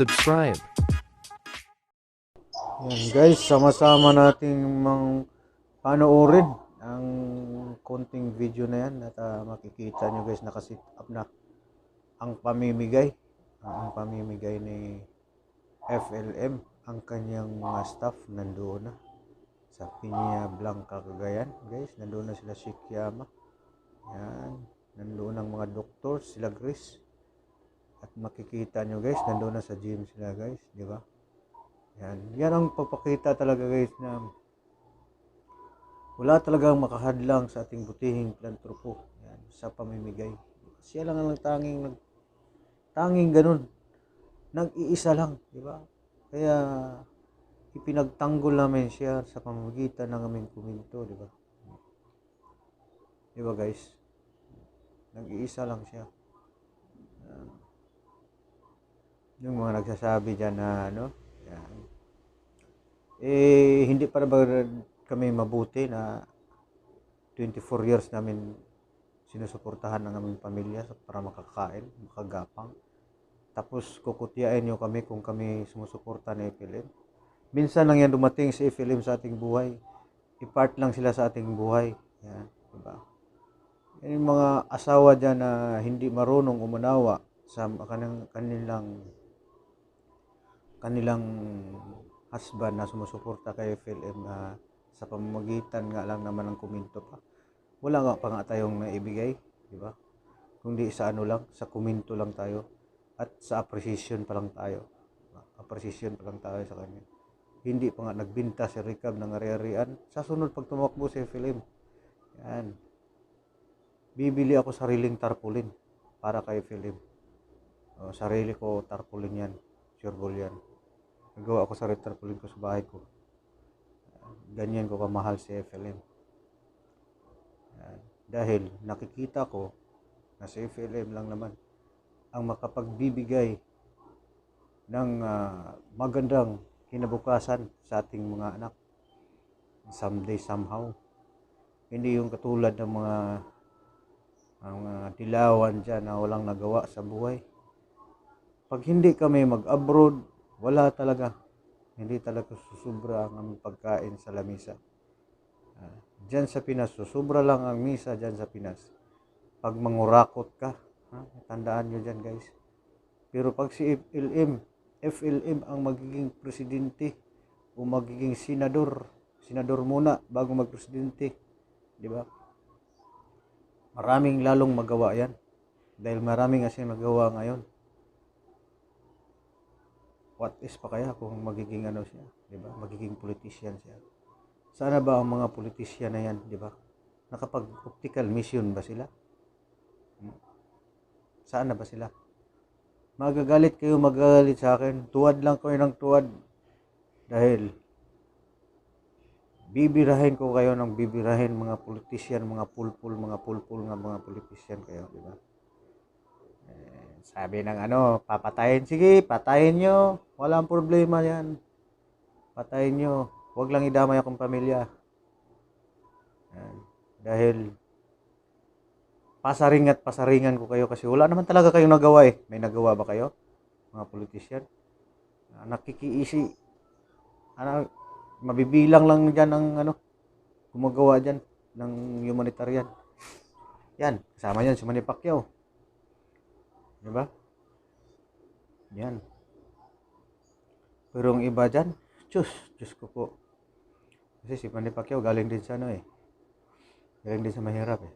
subscribe. Yan guys, sama-sama nating mang panoorin ang konting video na yan at ah, makikita nyo guys nakasit up na ang pamimigay Ah, ang pamimigay ni FLM ang kanyang mga staff. Nandoon na sa Piña Blanca Cagayan. Guys nandoon na sila si Kiyama yan nandoon ang mga doktor sila Chris at makikita nyo guys nandoon na sa gym sila guys di ba yan. Yan ang pagpakita talaga guys na wala talagang makahadlang sa ating butihing plantropo yan, sa pamimigay. Siya lang ang tanging nag tanging ganun. Nag-iisa lang, di ba? Kaya ipinagtanggol namin siya sa pamamagitan ng aming kuminto, di ba? Di ba guys? Nag-iisa lang siya. Yan. Yung mga nagsasabi dyan na ano, yan. Eh, hindi para ba kami mabuti na 24 years namin sinusuportahan ng aming pamilya para makakain, makagapang. Tapos kukutyain nyo kami kung kami sumusuporta ng FLM. Minsan lang yan dumating sa FLM sa ating buhay. I-part lang sila sa ating buhay. Yan, diba? Yan yung mga asawa dyan na hindi marunong umunawa sa kanilang, kanilang kanilang husband na sumusuporta kay FLM na sa pamamagitan nga lang naman ng kuminto pa. Wala nga pa nga tayong naibigay, di ba? Kundi sa ano lang, sa kuminto lang tayo at sa appreciation pa lang tayo. Appreciation pa lang tayo sa kanya. Hindi pa nga nagbinta si Ricab ng ari-arian. Sa sunod pag tumakbo si FLM, yan. Bibili ako sariling tarpaulin para kay FLM. O, sarili ko tarpaulin yan. Sure yan. Nagawa ako sa tarpaulin ko sa bahay ko. Ganyan ko kamahal si FLM. Dahil nakikita ko na si FLM lang naman ang makapagbibigay ng ah, magandang kinabukasan sa ating mga anak. Someday, somehow. Hindi yung katulad ng mga ang mga dilawan dyan na walang nagawa sa buhay. Pag hindi kami mag-abroad, wala talaga. Hindi talaga susubra ang aming pagkain sa lamisa. Ah, Diyan sa Pinas, susubra lang ang misa diyan sa Pinas. Pag mangurakot ka, ha? tandaan nyo dyan guys. Pero pag si FLM, FLM ang magiging presidente o magiging senador, senador muna bago magpresidente, di ba? Maraming lalong magawa yan. Dahil maraming kasi nagawa ngayon. What is pa kaya kung magiging ano siya, di ba? Magiging politician siya. Sana ba ang mga politician na yan, di ba? Nakapag-optical mission ba sila? Hmm. Saan na ba sila? Magagalit kayo, magagalit sa akin. Tuwad lang kayo ng tuwad. Dahil bibirahin ko kayo ng bibirahin mga politician, mga pulpul, mga pulpul nga mga politician kayo, di ba? Sabi ng ano, papatayin. Sige, patayin nyo. Walang problema yan. Patayin nyo. Huwag lang idamay akong pamilya. Yan. Dahil pasaring at pasaringan ko kayo kasi wala naman talaga kayong nagawa eh. May nagawa ba kayo? Mga politician? Ah, nakikiisi. Ano, mabibilang lang dyan ang ano, gumagawa dyan ng humanitarian. Yan, kasama yan si Manny Pacquiao. Di ba? Yan. Pero ang iba dyan, Diyos, Diyos ko po. Kasi si Manny Pacquiao galing din sa ano eh. Galing din sa mahirap eh.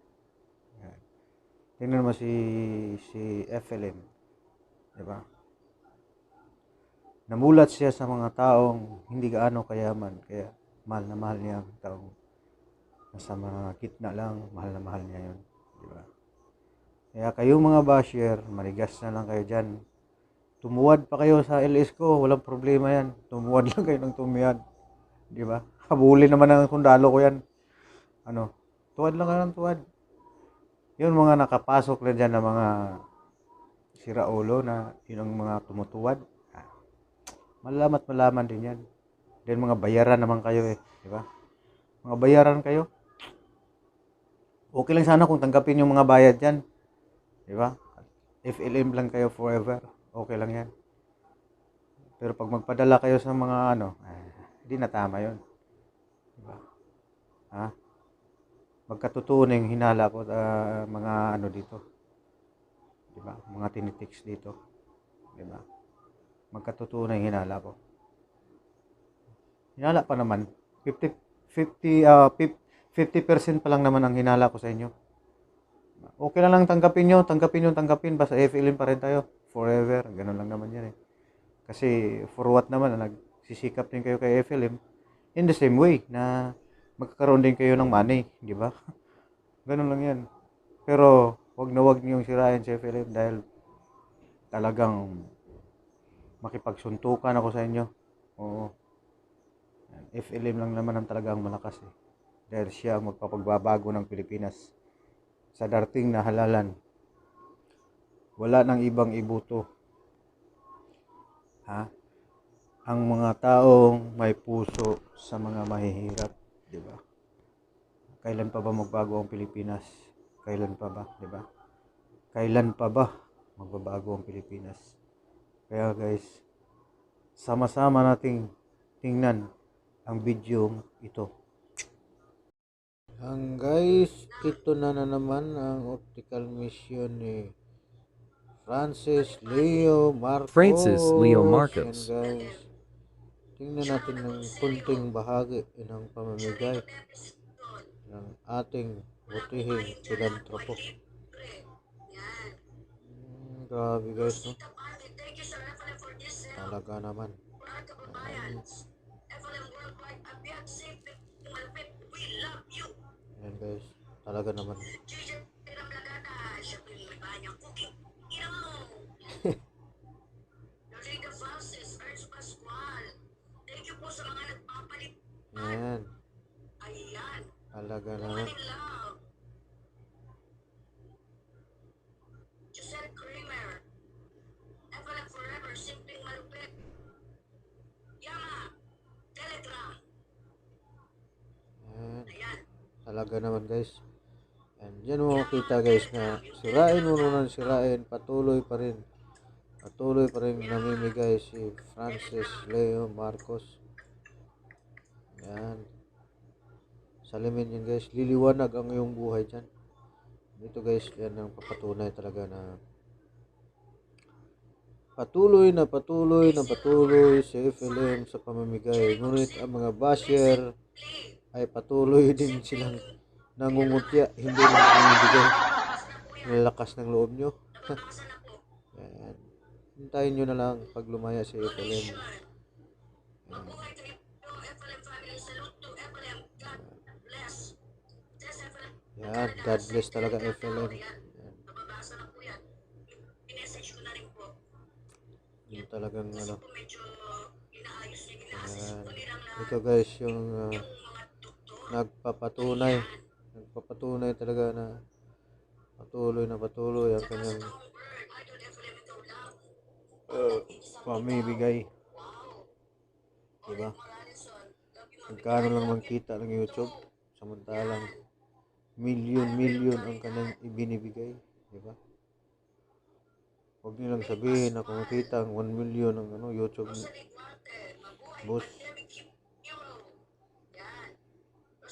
Yan. Tingnan mo si, si FLM. Di ba? Namulat siya sa mga taong hindi gaano kayaman. Kaya mahal na mahal niya ang taong nasa mga kitna lang, mahal na mahal niya yun. Di ba? Kaya kayong mga basher, manigas na lang kayo dyan. Tumuwad pa kayo sa LS ko, walang problema yan. Tumuwad lang kayo ng tumiyad. Di ba? Habulin naman ang sundalo ko yan. Ano? Tuwad lang kayo ng tuwad. Yun mga nakapasok na dyan na mga siraulo na yun ang mga tumutuwad. Ah, Malamat malaman din yan. Then mga bayaran naman kayo eh. Di ba? Mga bayaran kayo. Okay lang sana kung tanggapin yung mga bayad yan. Di ba? FLM lang kayo forever. Okay lang yan. Pero pag magpadala kayo sa mga ano, eh, hindi na tama yun. Diba? Ha? Magkatotoo yung hinala ko ah, mga ano dito. Diba? Mga tinitiks dito. Diba? Magkatotoo na yung hinala ko. Hinala pa naman. 50, 50, ah, 50% pa lang naman ang hinala ko sa inyo. Okay lang lang tanggapin nyo, tanggapin nyo, tanggapin. Basta FLM pa rin tayo. Forever. Ganun lang naman yan eh. Kasi for what naman, na nagsisikap din kayo kay FLM in the same way na magkakaroon din kayo ng money, di ba? Ganun lang yan. Pero wag na wag niyong sirayan si FLM dahil talagang makipagsuntukan ako sa inyo. Oo. FLM lang naman ang talagang malakas eh. Dahil siya ang magpapagbabago ng Pilipinas sa darting na halalan. Wala nang ibang ibuto. Ha? Ang mga taong may puso sa mga mahihirap, di ba? Kailan pa ba magbago ang Pilipinas? Kailan pa ba, di ba? Kailan pa ba magbabago ang Pilipinas? Kaya guys, sama-sama nating tingnan ang video ito. Ang guys, ito na na naman ang optical mission ni Francis Leo Marcos. Francis Leo Marcos. Yan guys. Tingnan natin ng kunting bahagi ng pamamigay ng ating butihing filantropo. Hmm, grabe guys, no? Talaga naman. Ayan. Talaga naman. Ayan, talaga naman. Talaga naman guys. And dyan mo makita guys na sirain mo naman sirain, patuloy pa rin. Patuloy pa rin namimigay si Francis Leo Marcos. Yan. Salamin yan guys. Liliwanag ang iyong buhay dyan. Dito guys, yan ang papatunay talaga na patuloy na patuloy na patuloy si FLM sa pamamigay. Ngunit ang mga basher ay patuloy din silang nangungutya, hindi na pamamigay. Lalakas ng loob nyo. yan. Hintayin nyo na lang pag lumaya si FLM. Yan. Yan, God bless talaga FLM. Yan. Yun talagang ano. Yan. Ito guys, yung uh, nagpapatunay. Nagpapatunay talaga na patuloy na patuloy ang kanyang uh, pamibigay. Diba? Magkano lang man kita ng YouTube, samantalang milyon-milyon ang kanyang ibinibigay. Diba? Huwag niyo lang sabihin na kumikita ang 1 million ng ano, YouTube boss.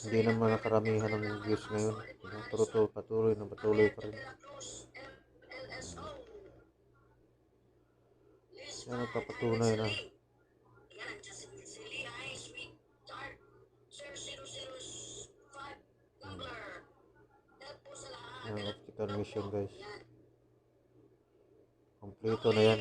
Hindi naman nakaramihan ng views ngayon. To, patuloy na patuloy pa rin. Yan nagpapatunay na. Yan ang optical mission guys. Kompleto na yan.